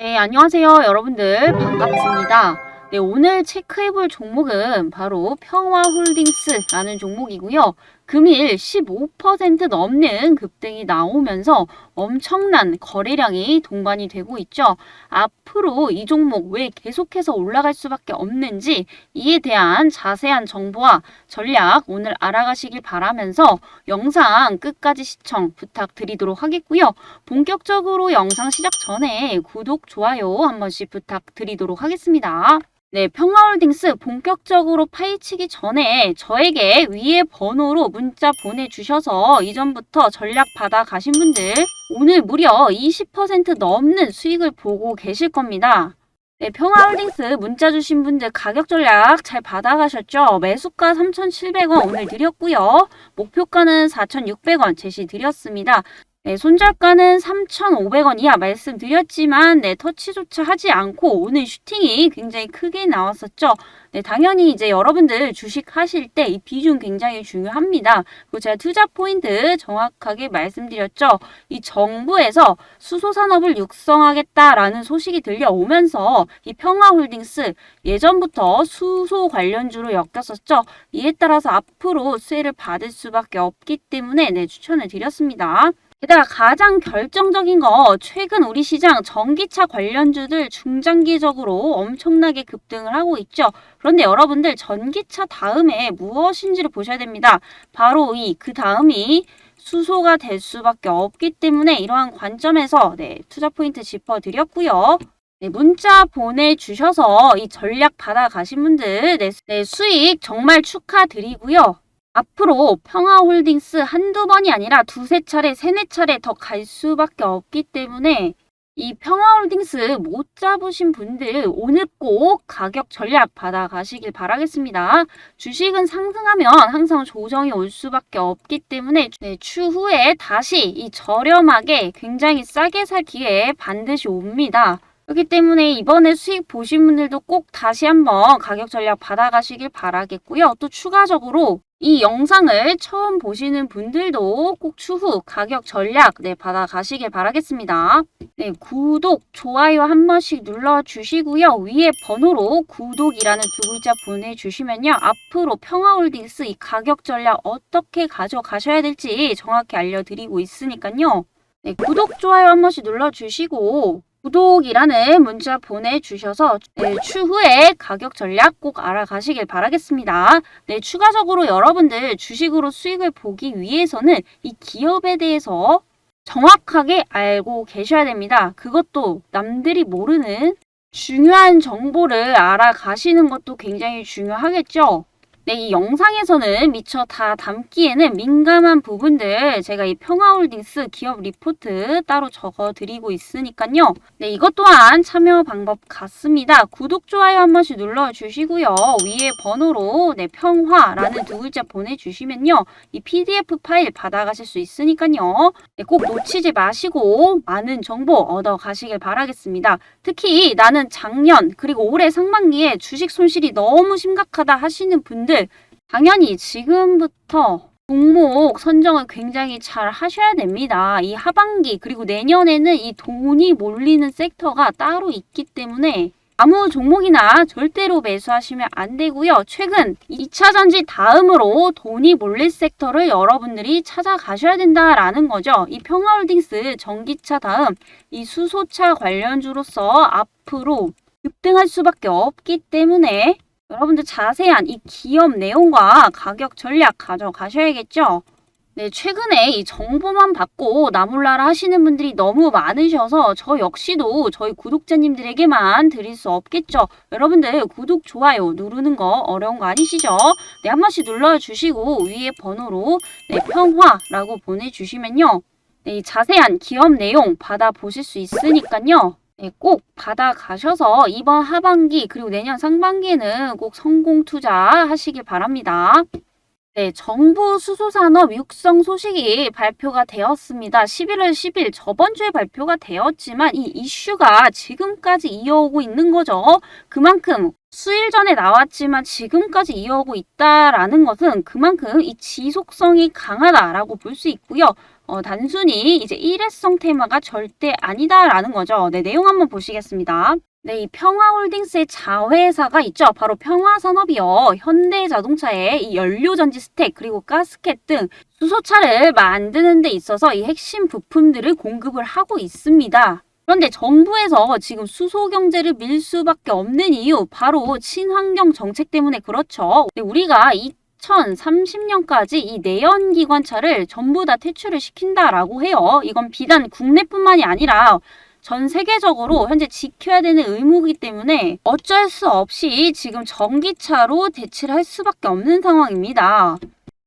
네, 안녕하세요. 여러분들 반갑습니다. 네, 오늘 체크해볼 종목은 바로 평화홀딩스라는 종목이고요. 금일 15% 넘는 급등이 나오면서 엄청난 거래량이 동반이 되고 있죠. 앞으로 이 종목 왜 계속해서 올라갈 수밖에 없는지 이에 대한 자세한 정보와 전략 오늘 알아가시길 바라면서 영상 끝까지 시청 부탁드리도록 하겠고요. 본격적으로 영상 시작 전에 구독, 좋아요 한 번씩 부탁드리도록 하겠습니다. 네, 평화홀딩스 본격적으로 파헤치기 전에 저에게 위에 번호로 문자 보내주셔서 이전부터 전략 받아 가신 분들 오늘 무려 20% 넘는 수익을 보고 계실 겁니다. 네, 평화홀딩스 문자 주신 분들 가격 전략 잘 받아가셨죠? 매수가 3,700원 오늘 드렸고요. 목표가는 4,600원 제시 드렸습니다. 네, 손절가는 3,500원 이하 말씀드렸지만 네, 터치조차 하지 않고 오늘 슈팅이 굉장히 크게 나왔었죠. 네, 당연히 이제 여러분들 주식 하실 때 이 비중 굉장히 중요합니다. 그리고 제가 투자 포인트 정확하게 말씀드렸죠. 이 정부에서 수소산업을 육성하겠다라는 소식이 들려오면서 이 평화홀딩스 예전부터 수소 관련주로 엮였었죠. 이에 따라서 앞으로 수혜를 받을 수밖에 없기 때문에 네, 추천을 드렸습니다. 게다가 가장 결정적인 거 최근 우리 시장 전기차 관련주들 중장기적으로 엄청나게 급등을 하고 있죠. 그런데 여러분들 전기차 다음에 무엇인지를 보셔야 됩니다. 바로 이 그 다음이 수소가 될 수밖에 없기 때문에 이러한 관점에서 네, 투자 포인트 짚어드렸고요. 네, 문자 보내주셔서 이 전략 받아가신 분들 네, 네, 수익 정말 축하드리고요. 앞으로 평화홀딩스 한두 번이 아니라 두세 차례, 세네 차례 더 갈 수밖에 없기 때문에 이 평화홀딩스 못 잡으신 분들 오늘 꼭 가격 전략 받아가시길 바라겠습니다. 주식은 상승하면 항상 조정이 올 수밖에 없기 때문에 네, 추후에 다시 이 저렴하게 굉장히 싸게 살 기회 반드시 옵니다. 그렇기 때문에 이번에 수익 보신 분들도 꼭 다시 한번 가격 전략 받아가시길 바라겠고요. 또 추가적으로 이 영상을 처음 보시는 분들도 꼭 추후 가격 전략 네, 받아가시길 바라겠습니다. 네, 구독, 좋아요 한 번씩 눌러주시고요. 위에 번호로 구독이라는 두 글자 보내주시면요. 앞으로 평화홀딩스 이 가격 전략 어떻게 가져가셔야 될지 정확히 알려드리고 있으니까요. 네, 구독, 좋아요 한 번씩 눌러주시고 구독이라는 문자 보내주셔서 네, 추후에 가격 전략 꼭 알아가시길 바라겠습니다. 네, 추가적으로 여러분들 주식으로 수익을 보기 위해서는 이 기업에 대해서 정확하게 알고 계셔야 됩니다. 그것도 남들이 모르는 중요한 정보를 알아가시는 것도 굉장히 중요하겠죠. 네, 이 영상에서는 미처 다 담기에는 민감한 부분들 제가 이 평화홀딩스 기업 리포트 따로 적어 드리고 있으니까요. 네, 이것 또한 참여 방법 같습니다. 구독, 좋아요 한 번씩 눌러 주시고요. 위에 번호로 네, 평화라는 두 글자 보내주시면요. 이 PDF 파일 받아가실 수 있으니까요. 네, 꼭 놓치지 마시고 많은 정보 얻어 가시길 바라겠습니다. 특히 나는 작년 그리고 올해 상반기에 주식 손실이 너무 심각하다 하시는 분들 당연히 지금부터 종목 선정을 굉장히 잘 하셔야 됩니다. 이 하반기 그리고 내년에는 이 돈이 몰리는 섹터가 따로 있기 때문에 아무 종목이나 절대로 매수하시면 안 되고요. 최근 2차 전지 다음으로 돈이 몰릴 섹터를 여러분들이 찾아가셔야 된다라는 거죠. 이 평화홀딩스 전기차 다음 이 수소차 관련주로서 앞으로 급등할 수밖에 없기 때문에 여러분들 자세한 이 기업 내용과 가격 전략 가져가셔야겠죠. 네, 최근에 이 정보만 받고 나몰라라 하시는 분들이 너무 많으셔서 저 역시도 저희 구독자님들에게만 드릴 수 없겠죠. 여러분들 구독, 좋아요 누르는 거 어려운 거 아니시죠? 네, 한 번씩 눌러주시고 위에 번호로 네, 평화라고 보내주시면요. 네, 이 자세한 기업 내용 받아보실 수 있으니까요. 네, 꼭 받아가셔서 이번 하반기 그리고 내년 상반기에는 꼭 성공 투자하시길 바랍니다. 네, 정부 수소산업 육성 소식이 발표가 되었습니다. 11월 10일 저번 주에 발표가 되었지만 이 이슈가 지금까지 이어오고 있는 거죠. 그만큼 수일 전에 나왔지만 지금까지 이어오고 있다라는 것은 그만큼 이 지속성이 강하다라고 볼 수 있고요. 어, 단순히 이제 일회성 테마가 절대 아니다라는 거죠. 네, 내용 한번 보시겠습니다. 네, 이 평화홀딩스의 자회사가 있죠. 바로 평화산업이요. 현대자동차의 이 연료전지 스택 그리고 가스켓 등 수소차를 만드는 데 있어서 이 핵심 부품들을 공급을 하고 있습니다. 그런데 정부에서 지금 수소 경제를 밀 수밖에 없는 이유 바로 친환경 정책 때문에 그렇죠. 근데 우리가 2030년까지 이 내연 기관차를 전부 다 퇴출을 시킨다라고 해요. 이건 비단 국내뿐만이 아니라 전 세계적으로 현재 지켜야 되는 의무이기 때문에 어쩔 수 없이 지금 전기차로 대치를 할 수밖에 없는 상황입니다.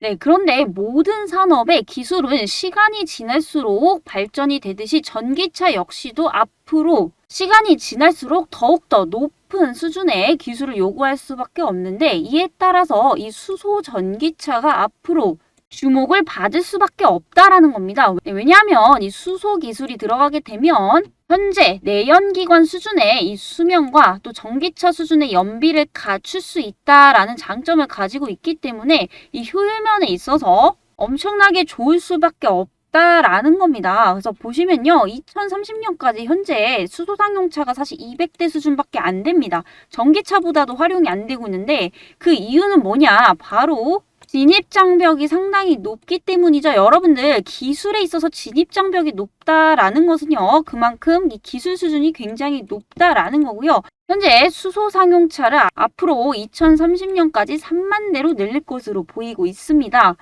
네, 그런데 모든 산업의 기술은 시간이 지날수록 발전이 되듯이 전기차 역시도 앞으로 시간이 지날수록 더욱더 높은 수준의 기술을 요구할 수밖에 없는데 이에 따라서 이 수소 전기차가 앞으로 주목을 받을 수밖에 없다라는 겁니다. 네, 왜냐하면 이 수소 기술이 들어가게 되면 현재 내연기관 수준의 이 수명과 또 전기차 수준의 연비를 갖출 수 있다라는 장점을 가지고 있기 때문에 이 효율면에 있어서 엄청나게 좋을 수밖에 없 다라는 겁니다. 그래서 보시면요. 2030년까지 현재 수소 상용차가 사실 200대 수준밖에 안 됩니다. 전기차보다도 활용이 안 되고 있는데 그 이유는 뭐냐? 바로 진입장벽이 상당히 높기 때문이죠. 여러분들 기술에 있어서 진입장벽이 높다라는 것은요. 그만큼 이 기술 수준이 굉장히 높다라는 거고요. 현재 수소 상용차를 앞으로 2030년까지 3만 대로 늘릴 것으로 보이고 있습니다.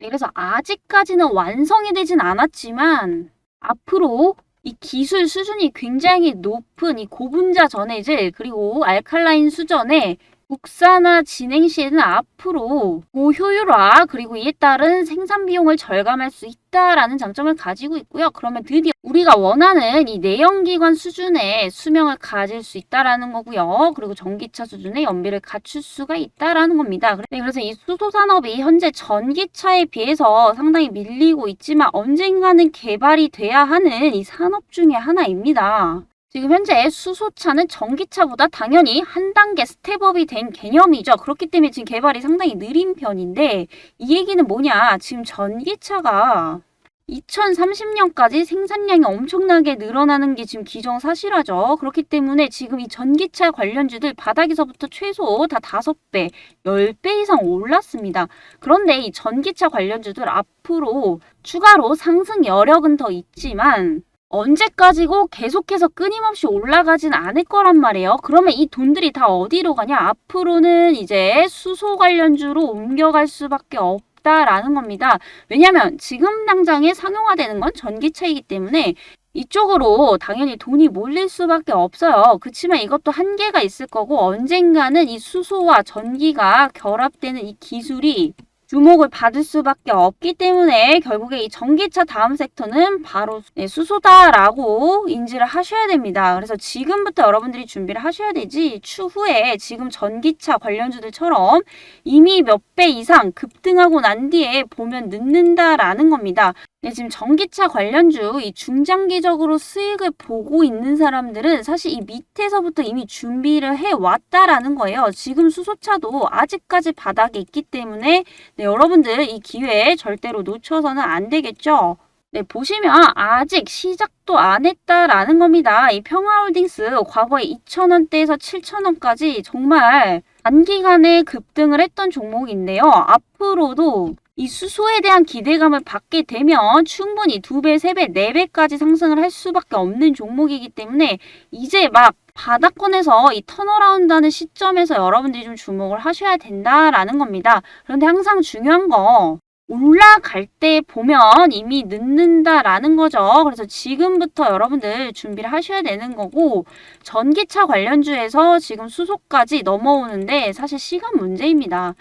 네, 그래서 아직까지는 완성이 되진 않았지만 앞으로 이 기술 수준이 굉장히 높은 이 고분자 전해질 그리고 알칼라인 수전에 국산화 진행 시에는 앞으로 고효율화 그리고 이에 따른 생산 비용을 절감할 수 있다라는 장점을 가지고 있고요. 그러면 드디어 우리가 원하는 이 내연기관 수준의 수명을 가질 수 있다라는 거고요. 그리고 전기차 수준의 연비를 갖출 수가 있다라는 겁니다. 네, 그래서 이 수소 산업이 현재 전기차에 비해서 상당히 밀리고 있지만 언젠가는 개발이 돼야 하는 이 산업 중의 하나입니다. 지금 현재 수소차는 전기차보다 당연히 한 단계 스텝업이 된 개념이죠. 그렇기 때문에 지금 개발이 상당히 느린 편인데 이 얘기는 뭐냐? 지금 전기차가 2030년까지 생산량이 엄청나게 늘어나는 게 지금 기정사실화죠. 그렇기 때문에 지금 이 전기차 관련주들 바닥에서부터 최소 다 5배, 10배 이상 올랐습니다. 그런데 이 전기차 관련주들 앞으로 추가로 상승 여력은 더 있지만 언제까지고 계속해서 끊임없이 올라가진 않을 거란 말이에요. 그러면 이 돈들이 다 어디로 가냐? 앞으로는 이제 수소 관련주로 옮겨갈 수밖에 없다라는 겁니다. 왜냐하면 지금 당장에 상용화되는 건 전기차이기 때문에 이쪽으로 당연히 돈이 몰릴 수밖에 없어요. 그렇지만 이것도 한계가 있을 거고 언젠가는 이 수소와 전기가 결합되는 이 기술이 주목을 받을 수밖에 없기 때문에 결국에 이 전기차 다음 섹터는 바로 네, 수소다라고 인지를 하셔야 됩니다. 그래서 지금부터 여러분들이 준비를 하셔야 되지 추후에 지금 전기차 관련주들처럼 이미 몇 배 이상 급등하고 난 뒤에 보면 늦는다라는 겁니다. 네, 지금 전기차 관련주 이 중장기적으로 수익을 보고 있는 사람들은 사실 이 밑에서부터 이미 준비를 해 왔다라는 거예요. 지금 수소차도 아직까지 바닥에 있기 때문에 네, 여러분들 이 기회 절대로 놓쳐서는 안 되겠죠. 네, 보시면 아직 시작도 안 했다라는 겁니다. 이 평화홀딩스 과거에 2,000원대에서 7,000원까지 정말 단기간에 급등을 했던 종목인데요. 앞으로도 이 수소에 대한 기대감을 받게 되면 충분히 두 배, 세 배, 네 배까지 상승을 할 수밖에 없는 종목이기 때문에 이제 막 바닥권에서 이 턴어라운드 하는 시점에서 여러분들이 좀 주목을 하셔야 된다라는 겁니다. 그런데 항상 중요한 거 올라갈 때 보면 이미 늦는다라는 거죠. 그래서 지금부터 여러분들 준비를 하셔야 되는 거고 전기차 관련주에서 지금 수소까지 넘어오는데 사실 시간 문제입니다.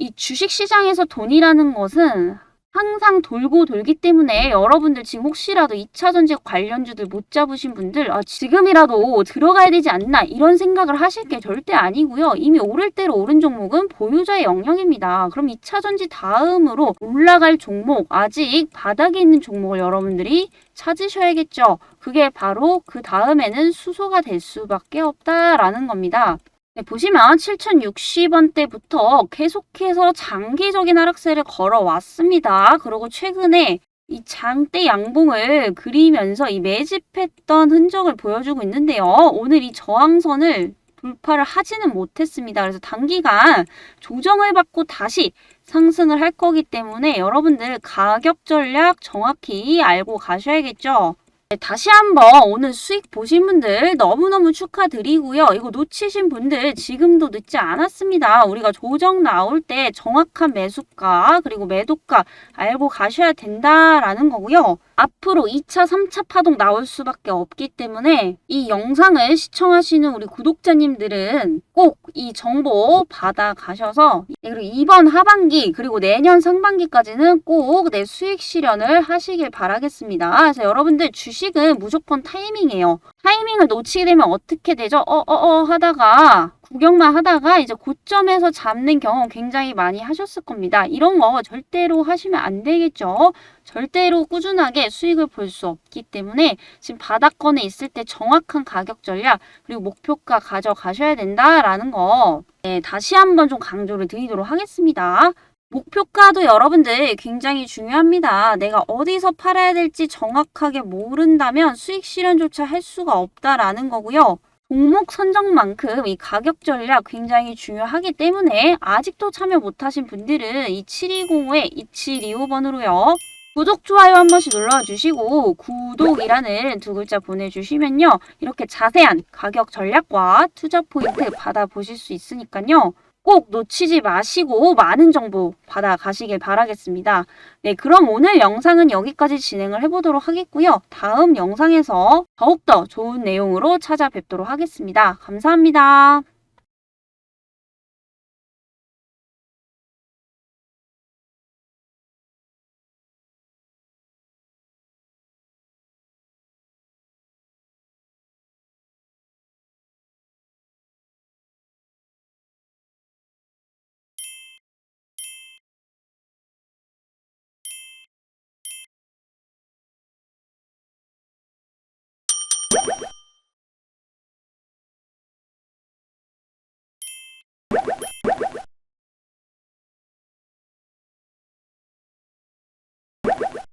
이 주식 시장에서 돈이라는 것은 항상 돌고 돌기 때문에 여러분들 지금 혹시라도 2차 전지 관련주들 못 잡으신 분들 아, 지금이라도 들어가야 되지 않나 이런 생각을 하실 게 절대 아니고요. 이미 오를 대로 오른 종목은 보유자의 영역입니다. 그럼 2차 전지 다음으로 올라갈 종목 아직 바닥에 있는 종목을 여러분들이 찾으셔야겠죠. 그게 바로 그 다음에는 수소가 될 수밖에 없다라는 겁니다. 네, 보시면 7,060원대부터 계속해서 장기적인 하락세를 걸어왔습니다. 그리고 최근에 이 장대 양봉을 그리면서 이 매집했던 흔적을 보여주고 있는데요. 오늘 이 저항선을 돌파를 하지는 못했습니다. 그래서 단기간 조정을 받고 다시 상승을 할 거기 때문에 여러분들 가격 전략 정확히 알고 가셔야겠죠. 네, 다시 한번 오늘 수익 보신 분들 너무너무 축하드리고요. 이거 놓치신 분들 지금도 늦지 않았습니다. 우리가 조정 나올 때 정확한 매수가 그리고 매도가 알고 가셔야 된다라는 거고요. 앞으로 2차, 3차 파동 나올 수밖에 없기 때문에 이 영상을 시청하시는 우리 구독자님들은 꼭 이 정보 받아 가셔서 그리고 이번 하반기 그리고 내년 상반기까지는 꼭 내 수익 실현을 하시길 바라겠습니다. 그래서 여러분들 주식은 무조건 타이밍이에요. 타이밍을 놓치게 되면 어떻게 되죠? 어어어 하다가 구경만 하다가 이제 고점에서 잡는 경험 굉장히 많이 하셨을 겁니다. 이런 거 절대로 하시면 안 되겠죠. 절대로 꾸준하게 수익을 볼 수 없기 때문에 지금 바닥권에 있을 때 정확한 가격 전략 그리고 목표가 가져가셔야 된다라는 거 네, 다시 한번 좀 강조를 드리도록 하겠습니다. 목표가도 여러분들 굉장히 중요합니다. 내가 어디서 팔아야 될지 정확하게 모른다면 수익 실현조차 할 수가 없다라는 거고요. 종목 선정만큼 이 가격 전략 굉장히 중요하기 때문에 아직도 참여 못하신 분들은 이 720에 2725번으로요. 구독, 좋아요 한 번씩 눌러주시고 구독이라는 두 글자 보내주시면요. 이렇게 자세한 가격 전략과 투자 포인트 받아보실 수 있으니까요. 꼭 놓치지 마시고 많은 정보 받아가시길 바라겠습니다. 네, 그럼 오늘 영상은 여기까지 진행을 해보도록 하겠고요. 다음 영상에서 더욱더 좋은 내용으로 찾아뵙도록 하겠습니다. 감사합니다.